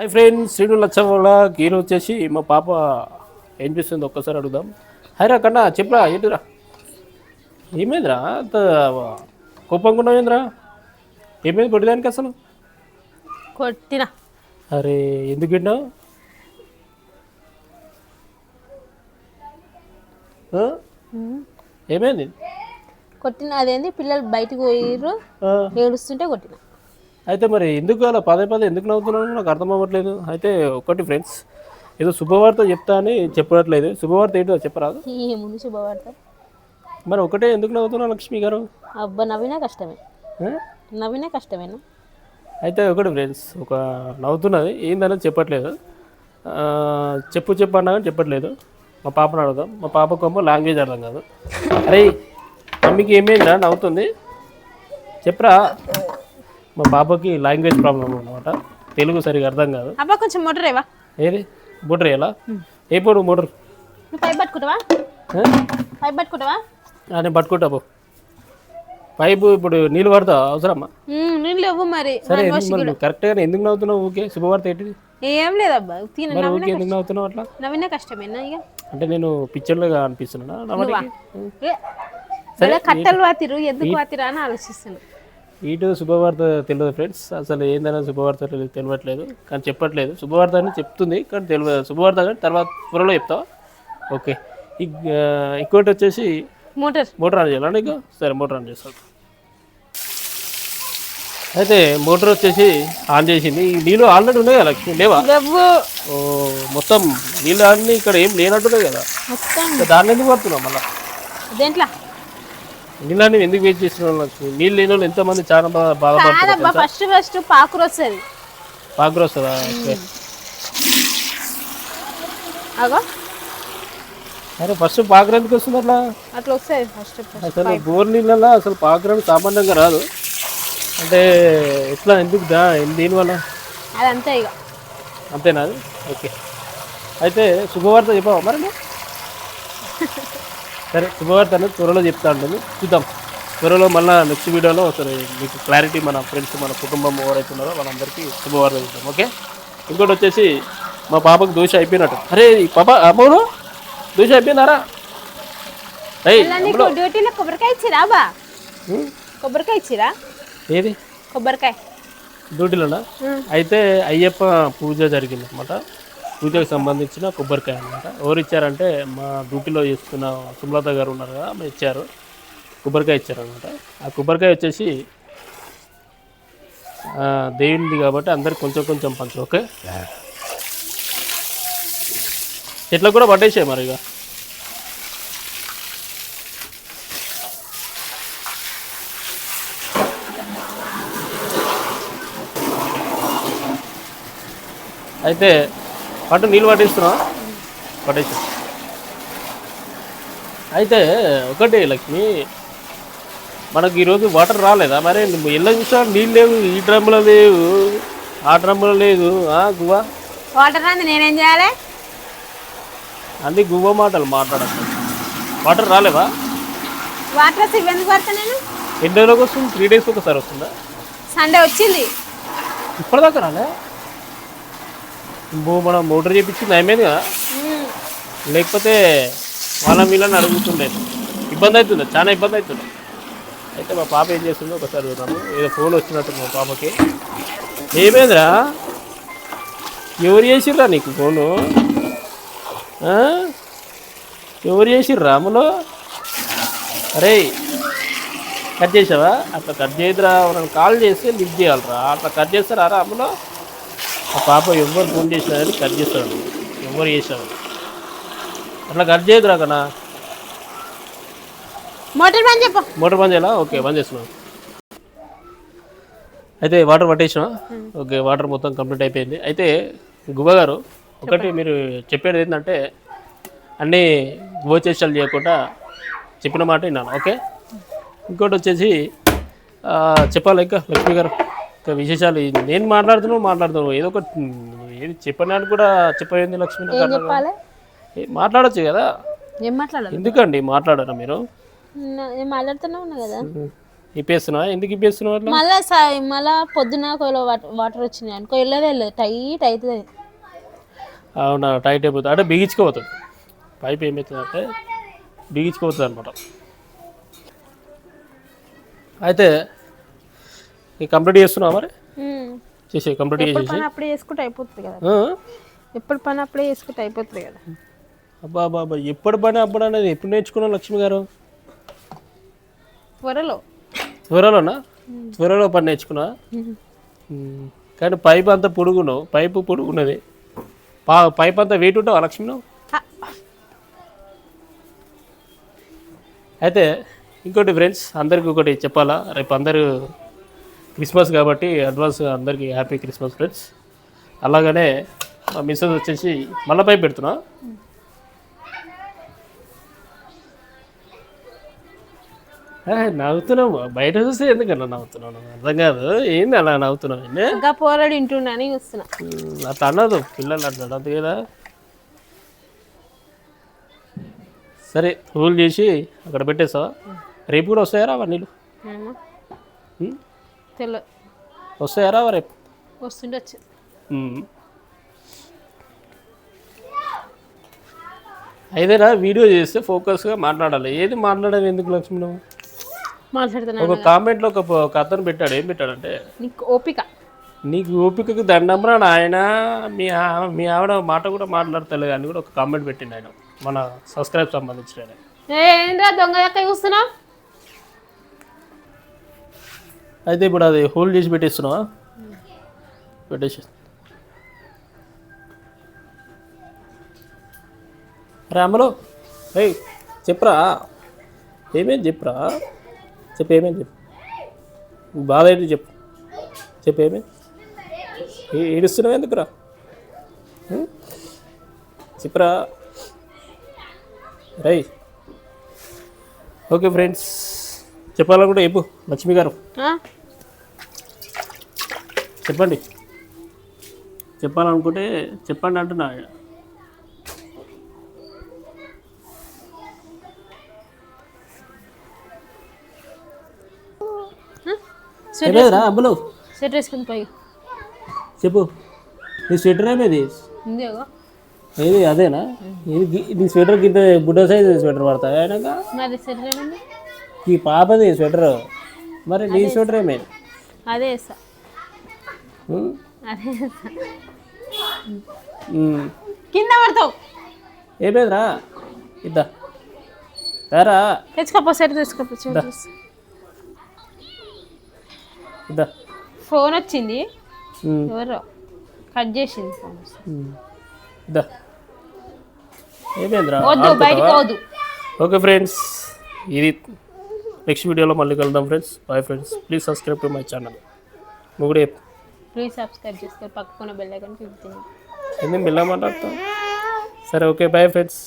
Hi friends Srinu లచ్చవల్ల గీరు వచ్చేసి మా పాప ఏం చేస్తుంది ఒక్కసారి అడుగుదాం. హాయ్ రా కన్నా చెప్పరా ఏంటిరా ఏమైందిరా? అంత కోపంగా ఉన్నావేంద్రా ఏమైంది కొట్టడానికి అసలు? కొట్టిన. అరే ఎందుకు తిన్నావు ఏమైంది? కొట్టిన అదేంది? పిల్లలు బయటకు పోయిర్రు. ఏడుస్తుంటే కొట్టిన. అయితే మరి ఎందుకు అలా పదే పదే ఎందుకు నవ్వుతున్నాను నాకు అర్థం అవ్వట్లేదు. అయితే ఒకటి ఫ్రెండ్స్ ఏదో శుభవార్త చెప్తా అని చెప్పట్లేదు. శుభవార్త ఏంటో చెప్పరాదు. శుభవార్త? మరి ఒకటే ఎందుకు నవ్వుతున్నావు లక్ష్మి గారు? అబ్బా నవ్వినా కష్టమే? నవ్వినా కష్టమేనా? అయితే ఒకటి ఫ్రెండ్స్ ఒక నవ్వుతున్నది ఏందనేది చెప్పట్లేదు. చెప్పు చెప్పు అన్నా కానీ చెప్పట్లేదు. మా పాపను అడుగుదాం. మా పాపకు ఏమో లాంగ్వేజ్ అర్థం కాదు. అరే మమ్మీకి ఏమైందా నవ్వుతుంది. చెప్పరా? మా పాపకి లాంగ్వేజ్ ప్రాబ్లం అనమాట తెలుగు సరిగా అర్థం కాదు. అబ్బా కొంచెం మోటర్ ఏవా ఏది? మోటర్ ఎలా ఏ పోడు మోటర్. నువ్వు పైప్ పట్టుకుంటావా? పైప్ పట్టుకుంటావా? నేను పట్టుకుంటా పో. పైపు ఇప్పుడు నీళ్ళు పడతా అవసరమ్మా ఉమ్, నీళ్ళు ఇవ్వు మరి. సరే నువ్వు కరెక్ట్గా ఎందుకు నవ్వుతున్నావు ఊకే శుభవార్త ఏంటిది? ఏం లేదబ్బా ఊకే ఎందుకు నవ్వుతున్నావు అట్లా? నవ్వినా కష్టమేనా ఇక? అంటే నేను పిక్చర్లుగా అనిపిస్తున్నా ఇలా కట్టలు వాతిరు ఎందుకు వాతిరా అని ఆలోచిస్తాను ఇటు శుభవార్త తెలియదు ఫ్రెండ్స్. అసలు ఏందనే శుభవార్త తెలి- తెలియట్లేదు కానీ చెప్పట్లేదు. శుభవార్త అని చెప్తుంది కానీ తెలియదు శుభవార్త కానీ తర్వాత త్వరలో చెప్తావా? ఓకే. ఇంకోటి వచ్చేసి మోటార్. మోటార్ ఆన్ చేయాలా నీకు? సరే మోటార్ ఆన్ చేస్తాను అయితే మోటార్ వచ్చేసి ఆన్ చేసింది. ఈ నీళ్ళు ఆల్రెడీ ఉన్నాయి కదా లేవా? ఓ మొత్తం నీళ్ళు అన్నీ ఇక్కడ ఏం లేనట్టున్నాయి కదా? దాన్ని ఎందుకు పడుతున్నాం మళ్ళీ? దేంట్లో? నీళ్ళని ఎందుకు వెయిట్ చేస్తున్నాం లక్ష్మి నీళ్ళు లేని వాళ్ళు ఎంతమంది చాలా బాధ బాధపడుతున్నారు ఫస్ట్ ఫస్ట్ పాకురు వస్తుంది పాకురు వస్తుందా. అగో. అరే ఫస్ట్ పాకురు ఎందుకు వస్తుంది అట్లా అట్లా ఫస్ట్ అసలు బోర్ నీళ్ళల్లో అసలు పాకురం సామాన్యంగా రాదు. అంటే ఎట్లా ఎందుకు దా దీనివల్ల? అదంతా ఇక అంతేనా ఓకే. అయితే శుభవార్త చెప్పావా మరి? సరే శుభవార్త అనేది త్వరలో చెప్తా ఉంటుంది చూద్దాం. త్వరలో మళ్ళీ నెక్స్ట్ వీడియోలో సరే మీకు క్లారిటీ మన ఫ్రెండ్స్ మన కుటుంబం ఎవరైతే ఉన్నారో వాళ్ళందరికీ శుభవార్త చెప్తాం ఓకే? ఇంకోటి వచ్చేసి మా పాపకు దోశ అయిపోయినట్టు. అరే పాప అమ్మను దోశ నీకు డ్యూటీలో కొబ్బరికాయ ఇచ్చిరా బా కొబ్బరికాయ ఇచ్చిరా? ఏది? కొబ్బరికాయ. డ్యూటీలోనా? అయితే అయ్యప్ప పూజ జరిగింది అనమాట పూజకు సంబంధించిన కొబ్బరికాయ అనమాట ఎవరు ఇచ్చారంటే మా డ్యూటీలో చేస్తున్న సుమలత గారు ఉన్నారు కదా ఆమె ఇచ్చారు. కొబ్బరికాయ ఇచ్చారనమాట ఆ కొబ్బరికాయ వచ్చేసి దేవునిది కాబట్టి అందరికి కొంచెం కొంచెం పంచు ఓకే? చెట్లకు కూడా పట్టేసాయి మరి ఇక. అయితే పట్టు నీళ్ళు పట్టిస్తున్నా పట్టేసి. అయితే ఒకటి లక్ష్మి మనకి ఈరోజు వాటర్ రాలేదా? మరి ఇళ్ళ చూసా నీళ్ళు లేవు ఈ డ్రమ్ములో లేవు ఆ డ్రమ్ములో లేదు గువ్వ? వాటర్ రాంది నేనేం చేయాలి? అన్ని గువ్వ మాటలు మాట్లాడతాను వాటర్ రాలేవా? వాటర్ వస్తే ఎందుకు పడతా నేను? ఎన్ని రోజులకు వస్తుంది? త్రీ డేస్కి ఒకసారి వస్తుందా? సండే వచ్చింది. ఇప్పటిదాకా రాలే? మనం మోటార్ చేయించింది అయిపోయింది కదా? లేకపోతే వాళ్ళ వీళ్ళని అడుగుతుండే. ఇబ్బంది అవుతుంది చాలా ఇబ్బంది అవుతుంది అయితే మా పాప ఏం చేస్తుందో ఒకసారి చూద్దాము. ఏదో ఫోన్ వచ్చినట్టు మా పాపకి. ఏమైందిరా? ఎవరు చేసిర్రా నీకు ఫోను? ఎవరు చేసిర్రా అమలు? అరే కట్ చేసావా? అట్లా కట్ చేయదురా ఎవరైనా కాల్ చేస్తే లిఫ్ట్ చేయాలరా. అట్లా కట్ చేస్తారా అమలు? ఆ పాప ఎవరు ఫోన్ చేసినారని కట్ చేస్తాడు ఎవరు చేసావు అట్లా కట్ చేయదురా కన్నా. మోటార్ పని చెప్పు. మోటార్ బంద్ చేయాలా? ఓకే బంద్ చేస్తున్నాం. అయితే వాటర్ పట్టేసిన? ఓకే వాటర్ మొత్తం కంప్లీట్ అయిపోయింది. అయితే గువ్వ గారు ఒకటి మీరు చెప్పేది ఏంటంటే అన్నీ గోచేష్టాలు చేయకుండా చెప్పిన మాట విన్నాను ఓకే? ఇంకోటి వచ్చేసి చెప్పాలి ఇంకా లక్ష్మి గారు? ఇంకా విశేషాలు నేను మాట్లాడుతున్నావు మాట్లాడుతున్నావు ఏదో ఒకటి ఏది చెప్పడానికి కూడా చెప్పేది లక్ష్మి మాట్లాడొచ్చు కదా? ఏం మాట్లాడాలి? ఎందుకండి మాట్లాడరా మీరు? మాట్లాడుతూనే ఉన్నా కదా. ఎందుకు ఇప్పేస్తున్నావు అట్లా? మళ్ళా సా- మళ్ళా పొద్దున ఒకవేళ వాటర్ వచ్చినాయి అనుకో వెళ్ళదే వెళ్ళదు టైట్ అవుతుంది అవునా టైట్ అయిపోతుంది. అంటే బిగించుకోపోతుంది పైప్ ఏమవుతుంది అంటే బిగించుకోపోతుంది అనమాట. అయితే కంప్లీట్ చేస్తున్నావా మరి? చేసే కంప్లీట్ ఎప్పుడు చేసేసి అప్పుడే చేసుకుంటే అయిపోతుంది కదా? ఎప్పుడు పని అప్పుడే చేసుకుంటే అయిపోతుంది కదా. అబ్బా అబ్బా ఎప్పుడు పని అప్పుడు అనేది ఎప్పుడు నేర్చుకున్నావు లక్ష్మి గారు? త్వరలో. త్వరలోనా? త్వరలో పని నేర్చుకున్నా కానీ పైప్ అంతా పొడుగును పైపు పొడుగున్నది. పా పైప్ అంతా వెయిట్ ఉంటావా లక్ష్మి నువ్వు? అయితే ఇంకోటి ఫ్రెండ్స్ అందరికి ఒకటి చెప్పాలా? రేపు అందరూ క్రిస్మస్ కాబట్టి అడ్వాన్స్ అందరికీ హ్యాపీ క్రిస్మస్ ఫ్రెండ్స్. అలాగనే మా మిస్సెస్ వచ్చేసి మళ్ళీ పైప్ పెడుతున్నా నవ్వుతున్నావు? బయట చూస్తే ఎందుకన్నా నవ్వుతున్నావు? అర్థం కాదు. ఏంది అలా నవ్వుతున్నావు? ఇంకా పోరాడు చూస్తున్నా. అట్లా అనదు. పిల్లలు అట్లా అనదు కదా. సరే రూల్ చేసి అక్కడ పెట్టేసావా రేపు కూడా వస్తాయారా అవన్నీ వస్తాయారా రేపు వస్తుండొచ్చు. అయితేనా వీడియో చేస్తే ఫోకస్గా మాట్లాడాలి. ఏది మాట్లాడాలి ఎందుకు లక్ష్మి నువ్వు? మాట్లాడుతున్నా ఒక కామెంట్లో ఒక ఒక అతను పెట్టాడు. ఏం పెట్టాడంటే? నీకు ఓపిక. నీకు ఓపికకు దండంరా నాయన. మీ మీ ఆవిడ మాట కూడా మాట్లాడతలేదు అని కూడా ఒక కామెంట్ పెట్టిండు ఆయన. మన సబ్స్క్రైబ్ సంబంధించిన ఆయన. దొంగ దక్క చూస్తున్నా అయితే ఇప్పుడు అది హోల్డ్ చేసి పెట్టేస్తున్నావా? పెట్టేసి అరే అమ్మలో ఏయ్ చెప్పరా? ఏమేం చెప్పరా? చెప్పు ఏమేం చెప్పు. బాధ ఏంటి చెప్పు. చెప్పు ఏమేమి ఏడుస్తున్నావు ఎందుకురా? చెప్పరా? రై ఓకే ఫ్రెండ్స్. చెప్పాలనుకుంటే చెప్పు లక్ష్మి గారు? చెప్పండి. చెప్పాలనుకుంటే చెప్పండి అంటున్నా. అబ్బులు. స్వెటర్ వేసుకుని పోయి. చెప్పు. నీ స్వెటర్ ఏమేది. ఏది అదేనా? ఇది నీ స్వెటర్ కింద బుడ్డ సైజ్ స్వెటర్ పడతా అయినాక మరి స్వెటర్ ఏముంది? ఈ పాపది స్వెటర్. మరి నీ స్వెటర్ ఏమేది అదే. ఉం. కింద పడతావు. ఏమేదిరా ఇద్దా. రారా. తెచ్చుకోపో స్వెటర్ తెచ్చుకోపో. ఇద్దా. ఫోన్ వచ్చింది. ఎవరో? కట్ చేసింది ఫోన్. ఇద్దా. ఏమేంద్రా? వద్దు బయటకు వద్దు ఓకే ఫ్రెండ్స్ ఇది నెక్స్ట్ వీడియోలో మళ్ళీ కలుద్దాం friends. Bye friends please subscribe to my channel నువ్వు కూడా. ప్లీజ్ సబ్స్క్రైబ్ చేసుకో పక్కన బెల్ ఐకాన్ క్లిక్ చేయండి ఎందుకు మాట్లాడతావు సరే ఓకే బాయ్ ఫ్రెండ్స్